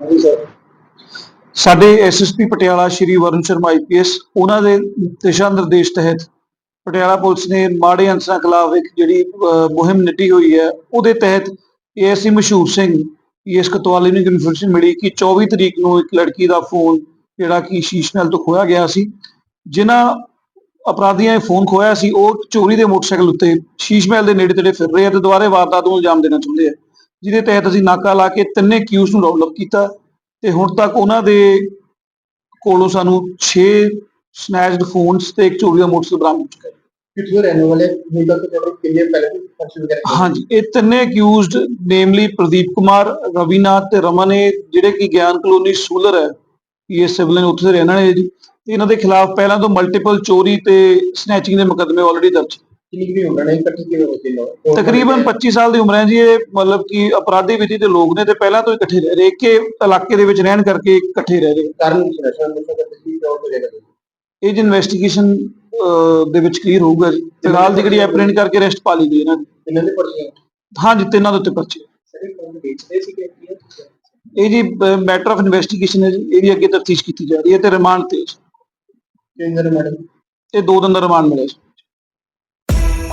Sir ਸਾਡੇ SSP Patiala Shri Varun Sharma IPS ਉਹਨਾਂ ਦੇ ਦਿਸ਼ਾ ਨਿਰਦੇਸ਼ ਤਹਿਤ ਪਟਿਆਲਾ ਪੁਲਿਸ ਨੇ ਮਾੜੇ ਅੰਸਰਾਂ ਖਿਲਾਫ ਇੱਕ ਜਿਹੜੀ ਮੁਹਿੰਮ ਨਿੱਟੀ ਹੋਈ ਹੈ, ਉਹਦੇ ਤਹਿਤ ਏਐਸਸੀ ਮਸ਼ਹੂਰ ਸਿੰਘ ਇਸ ਕਤਵਾਲੀ ਨੂੰ ਇਨਫੋਰਮੇਸ਼ਨ ਮਿਲੀ ਕਿ 24 ਤਰੀਕ ਨੂੰ ਇੱਕ ਲੜਕੀ ਦਾ ਫੋਨ ਜਿਹੜਾ ਕਿ ਸ਼ੀਸ਼ ਮਹਿਲ ਤੋਂ ਖੋਇਆ ਗਿਆ ਸੀ, ਜਿਨ੍ਹਾਂ ਅਪਰਾਧੀਆਂ ਨੇ ਫੋਨ ਖੋਇਆ ਸੀ, ਉਹ ਚੋਰੀ ਦੇ ਮੋਟਰਸਾਈਕਲ ਉੱਤੇ ਸ਼ੀਸ਼ ਮਹਿਲ ਦੇ ਨੇੜੇ ਤੇੜੇ ਫਿਰ ਰਹੇ ਆ ਤੇ ਦੁਬਾਰੇ ਵਾਰਦਾਤ ਨੂੰ ਅੰਜਾਮ ਦੇਣਾ ਚਾਹੁੰਦੇ ਆ। ਜਿਹਦੇ ਤਹਿਤ ਅਸੀਂ ਨਾਕਾ ਲਾ ਕੇ ਤਿੰਨੇ ਕਿਊਸ ਨੂੰ ਅਪ ਕੀਤਾ ਤੇ ਹੁਣ ਤੱਕ ਉਹਨਾਂ ਦੇ ਕੋਲੋਂ ਸਾਨੂੰ 6 ਸਨੈਚਡ ਫੋਨਸ ਤੇ ਇੱਕ ਚੋਰੀ ਦਾ ਮੋਟਰਸਾਈਕਲ ਬਰਾਮਦ ਹੋ ਚੁੱਕਾ ਹੈ ਕਿੱਥੋਂ ਰਹਿਣ ਵਾਲੇ ਹੁਣ ਤੱਕ ਤੁਹਾਡੇ ਕਿੰਨੇ ਪਹਿਲੇ ਫੰਕਸ਼ਨ ਵਗੈਰਾ ਹਾਂਜੀ ਇਹ ਤਿੰਨੇ ਅਕਿਊਜ਼ਡ ਨੇਮਲੀ ਪ੍ਰਦੀਪ ਕੁਮਾਰ ਰਵੀਨਾਥ ਤੇ ਰਮਨ ਇਹ ਜਿਹੜੇ ਕਿ ਗਿਆਨ ਕਲੋਨੀ ਸੂਲਰ ਹੈ ਇਹ ਸਿਵਲ ਉੱਥੇ ਰਹਿਣ ਵਾਲੇ ਜੀ। ਤੇ ਇਹਨਾਂ ਦੇ ਖਿਲਾਫ ਪਹਿਲਾਂ ਤੋਂ ਮਲਟੀਪਲ ਚੋਰੀ ਤੇ ਸਨੈਚਿੰਗ ਦੇ ਮੁਕੱਦਮੇ ਆਲਰੇਡੀ ਦਰਜ ਕਿੰਨੀ ਵੀ ਉਮਰ ਨੇ ਇਕੱਠੀ ਕਿਵੇਂ ਹੋ ਤਿੰਨੋਂ ਤਕਰੀਬਨ 25 ਸਾਲ ਦੀ ਉਮਰ ਹੈ ਜੀ ਇਹ ਮਤਲਬ ਕਿ ਅਪਰਾਧੀ ਵਿਧੀ ਦੇ ਲੋਕ ਨੇ ਤੇ ਪਹਿਲਾਂ ਤੋਂ ਹੀ ਇਕੱਠੇ ਰਹਿ ਰਹੇ ਕਿ ਇਲਾਕੇ ਦੇ ਵਿੱਚ ਰਹਿਣ ਕਰਕੇ ਇਕੱਠੇ ਰਹਿ ਰਹੇ ਕਾਰਨ ਕੀ ਨਸ਼ਾ ਨਸ਼ਾ ਦਾ ਤੌਰ ਤੇ ਇਹ ਜੀ ਇਨਵੈਸਟੀਗੇਸ਼ਨ ਦੇ ਵਿੱਚ ਕਲੀਅਰ ਹੋਊਗਾ ਜੀ। ਫਿਲਹਾਲ ਦੀ ਜਿਹੜੀ ਐਪਰੈਂਟ ਕਰਕੇ ਅਰੈਸਟ ਪਾ ਲਈ ਗਈ ਇਹਨਾਂ ਦੀ ਇਹਨਾਂ ਦੇ ਪਰਚੀਆਂ ਹਾਂਜੀ ਤਿੰਨਾਂ ਦੇ ਉੱਤੇ ਪਰਚੇ ਸਾਰੇ ਵੇਚਦੇ ਕੀ ਇਹ ਜੀ ਮੈਟਰ ਆਫ ਇਨਵੈਸਟੀਗੇਸ਼ਨ ਹੈ ਜੀ। ਇਹਦੀ ਅੱਗੇ ਤਫਤੀਸ਼ ਕੀਤੀ ਜਾ ਰਹੀ ਹੈ ਤੇ ਰਿਮਾਂਡ ਤੇ ਮੈਡਮ ਇਹ ਦੋ ਦਿਨ ਦਾ ਰਿਮਾਂਡ ਮਿਲਿਆ ਜੀ।